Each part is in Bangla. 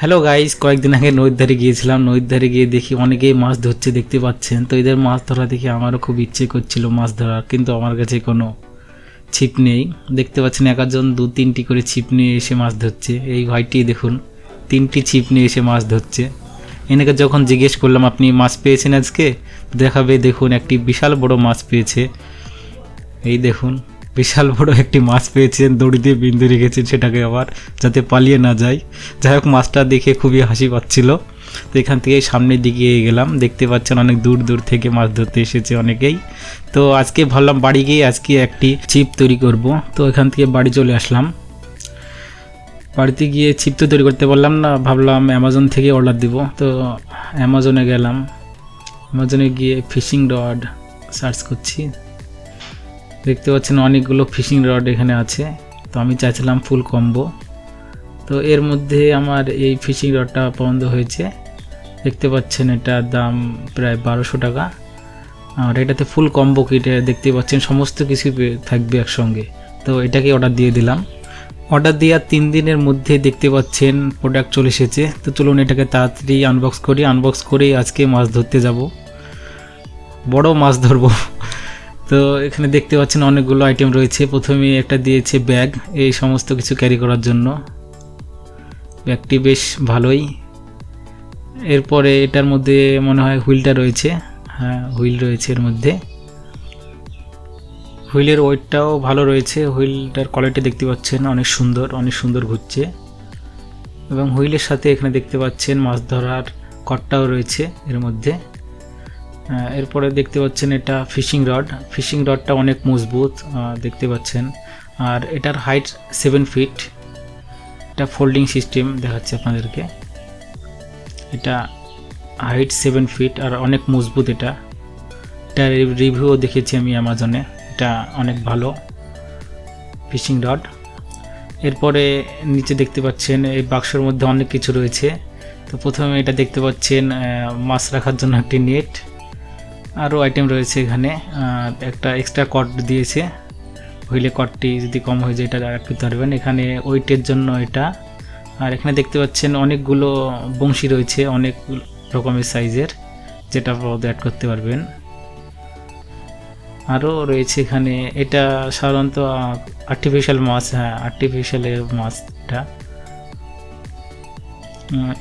হ্যালো গাইস কয়েকদিন আগে নদীর ধারে গিয়েছিলাম। নদীর ধারে গিয়ে দেখি অনেকেই মাছ ধরছে, দেখতে পাচ্ছেন। তো এদের মাছ ধরা দেখে আমারও খুব ইচ্ছে করছিল মাছ ধরার, কিন্তু আমার কাছে কোনো ছিপ নেই। দেখতে পাচ্ছেন এক একজন দু তিনটি করে ছিপ নিয়ে এসে মাছ ধরছে। এই ভাইটি দেখুন, তিনটি ছিপ নিয়ে এসে মাছ ধরছে। এনেকে যখন জিজ্ঞেস করলাম, আপনি মাছ পেয়েছেন আজকে? দেখাবে, দেখুন, একটি বিশাল বড় মাছ পেয়েছে। এই দেখুন বিশাল বড় একটি মাছ পেয়েছেন, দড়ি দিয়ে বিন্দু রেখেছেন সেটাকে আবার যাতে পালিয়ে না যায়। যাই হোক, মাছটা দেখে খুবই হাসি পাচ্ছিল। তো এখান থেকে সামনের দিকে গেলাম। দেখতে পাচ্ছেন অনেক দূর দূর থেকে মাছ ধরতে এসেছে অনেকেই। তো আজকে ভাবলাম বাড়ি গিয়ে আজকে একটি ছিপ তৈরি করব। তো এখান থেকে বাড়ি চলে আসলাম। বাড়িতে গিয়ে ছিপ তো তৈরি করতে পারলাম না, ভাবলাম অ্যামাজন থেকে অর্ডার দিব। তো অ্যামাজনে গেলাম। অ্যামাজনে গিয়ে ফিশিং রড সার্চ করছি। দেখতে পাচ্ছেন অনেকগুলো ফিশিং রড এখানে আছে। তো আমি চাইছিলাম ফুল কম্বো। তো এর মধ্যে আমার এই ফিশিং রডটা পছন্দ হয়েছে। দেখতে পাচ্ছেন এটার দাম প্রায় বারোশো টাকা। আর এটাতে ফুল কম্বো কিটে দেখতে পাচ্ছেন, সমস্ত কিছু থাকবে একসঙ্গে। তো এটাকে অর্ডার দিয়ে দিলাম। অর্ডার দেওয়ার তিন দিনের মধ্যে দেখতে পাচ্ছেন প্রোডাক্ট চলে এসেছে। তো চলুন এটাকে তাড়াতাড়ি আনবক্স করি। আনবক্স করেই আজকে মাছ ধরতে যাব। বড় মাছ ধরবো। তো এখানে দেখতে পাচ্ছেন অনেকগুলো আইটেম রয়েছে। প্রথমে একটা দিয়েছে ব্যাগ এই সমস্ত কিছু ক্যারি করার জন্য। ব্যাগটি বেশ ভালোই। এরপরে এটার মধ্যে মনে হয় হুইলটা রয়েছে। হ্যাঁ হুইল রয়েছে এর মধ্যে। হুইলের ওয়েটটাও ভালো রয়েছে। হুইলটার কোয়ালিটি দেখতে পাচ্ছেন অনেক সুন্দর অনেক সুন্দর ঘুরছে। এবং হুইলের সাথে এখানে দেখতে পাচ্ছেন মাছ ধরার কটটাও রয়েছে এর মধ্যে। এরপরে দেখতে পাচ্ছেন এটা ফিশিং রড। ফিশিং রডটা অনেক মজবুত দেখতে পাচ্ছেন। আর এটার হাইট সেভেন ফিট। এটা ফোল্ডিং সিস্টেম দেখাচ্ছে আপনাদেরকে। এটা হাইট সেভেন ফিট আর অনেক মজবুত এটা। এটা রিভিউও দেখেছি আমি অ্যামাজনে। এটা অনেক ভালো ফিশিং রড। এরপরে নিচে দেখতে পাচ্ছেন, এই বাক্সের মধ্যে অনেক কিছু রয়েছে। তো প্রথমে এটা দেখতে পাচ্ছেন মাছ রাখার জন্য একটি নেট। আরও আইটেম রয়েছে এখানে। একটা এক্সট্রা কট দিয়েছে। হুইলে কটটি যদি কম হয়ে যায়, এটা করতে পারবেন। এখানে ওয়েটের জন্য এটা। আর এখানে দেখতে পাচ্ছেন অনেকগুলো বংশী রয়েছে, অনেক রকমের সাইজের যেটা অ্যাড করতে পারবেন। আরও রয়েছে এখানে, এটা সাধারণত আর্টিফিশিয়াল মাছ হ্যাঁ আর্টিফিশিয়াল মাছটা।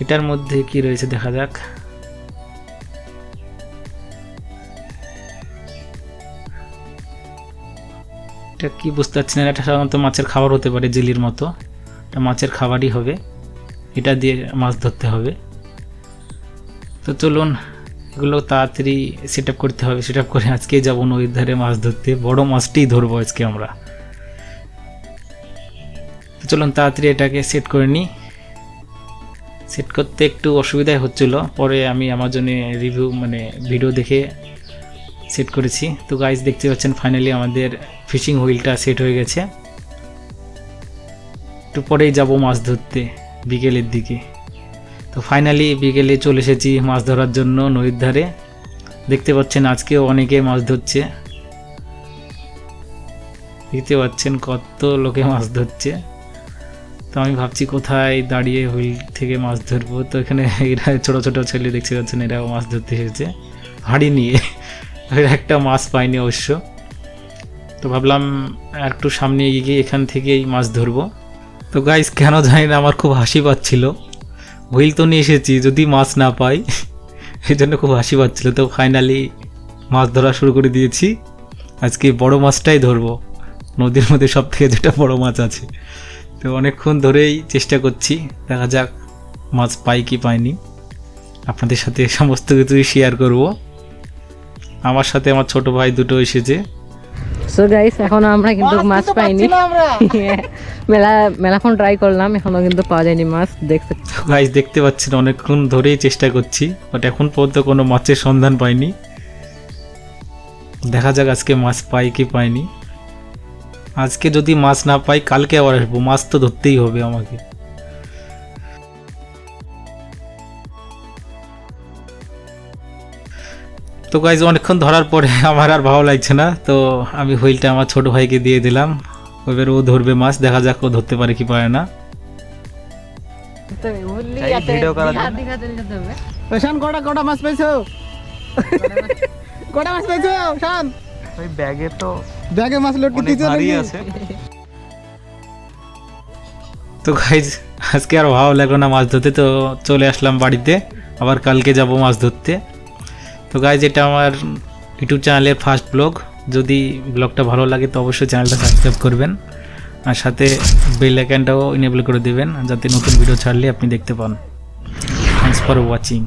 এটার মধ্যে কি রয়েছে দেখা যাক। এটা কি বুঝতে পারছি না, এটা সাধারণত মাছের খাবার হতে পারে জেলির মতো। এটা মাছের খাবারই হবে। এটা দিয়ে মাছ ধরতে হবে। তো চলুন, এগুলো তাড়াতাড়ি সেট আপ করতে হবে। সেট আপ করে আজকেই যাব নদীর ধারে মাছ ধরতে। বড় মাছটাই ধরবো আজকে আমরা। তো চলুন, তাড়াতাড়ি এটাকে সেট করে নিই। সেট করতে একটু অসুবিধাই হচ্ছিল। পরে আমি অ্যামাজনে রিভিউ মানে ভিডিও দেখে সেট করেছি। তো গাইজ দেখতে পাচ্ছেন ফাইনালি আমাদের ফিশিং হুইলটা সেট হয়ে গেছে। একটু পরেই যাব মাছ ধরতে বিকেলের দিকে। তো ফাইনালি বিকেলে চলে এসেছি মাছ ধরার জন্য নদীর ধারে। দেখতে পাচ্ছেন আজকেও অনেকে মাছ ধরছে। দেখতে পাচ্ছেন কত লোকে মাছ ধরছে। তো আমি ভাবছি কোথায় দাঁড়িয়ে হুইল থেকে মাছ ধরবো। তো এখানে এরা ছোটো ছোটো ছেলে দেখতে পাচ্ছেন, এরাও মাছ ধরতে এসেছে। হাঁড়ি নিয়ে। একটা মাছ পাইনি অবশ্য। তো ভাবলাম একটু সামনে এগিয়ে গিয়ে এখান থেকেই মাছ ধরবো। তো গাইস কেন জানি না, আমার খুব হাসি পাচ্ছিল। হুইল তো নিয়ে এসেছি, যদি মাছ না পাই, এই জন্য খুব হাসি পাচ্ছিল। তো ফাইনালি মাছ ধরা শুরু করে দিয়েছি। আজকে বড় মাছটাই ধরবো। নদীর মধ্যে সব থেকে যেটা বড় মাছ আছে। তো অনেকক্ষণ ধরেই চেষ্টা করছি, দেখা যাক মাছ পাই কি পাইনি। আপনাদের সাথে সমস্ত কিছুই শেয়ার করব। আমার সাথে আমার ছোট ভাই দুটো এসেছে। সো গাইস এখনও আমরা কিন্তু মাছ পাইনি। মেলা মেলাক্ষণ ট্রাই করলাম এখনও কিন্তু পাওয়া যায়নি মাছ দেখতে গাইজ দেখতে পাচ্ছেন অনেকক্ষণ ধরেই চেষ্টা করছি বাট এখন পর্যন্ত কোনো মাছের সন্ধান পাইনি। দেখা যাক আজকে মাছ পাই কি পাইনি। আজকে যদি মাছ না পাই কালকে আবার আসব। মাছ তো ধরতেই হবে আমাকে। তো গাইজ অনেকক্ষণ ধরার পরে আমার আর ভালো লাগছে না। তো আমি হুইলটা আমার ছোট ভাইকে দিয়ে দিলাম। এবার ও ধরবে মাছ দেখা যাক ও ধরতে পারে কি পারে না। শান কটা কটা মাছ পাইছো কটা মাছ পাইছো শান ওই ব্যাগে তো ব্যাগে মাছ আছে। তো গাইজ আজকে আর ভালো লাগল না মাছ ধরতে তো চলে আসলাম বাড়িতে। আবার কালকে যাব মাছ ধরতে। তো গাইজ এটা আমার ইউটিউব চ্যানেলের ফার্স্ট ব্লগ যদি ব্লগটা ভালো লাগে, তো অবশ্যই চ্যানেলটা সাবস্ক্রাইব করবেন। আর সাথে বেল আইকনটাও ইনেবল করে দেবেন, যাতে নতুন ভিডিও ছাড়লে আপনি দেখতে পান। Thanks for watching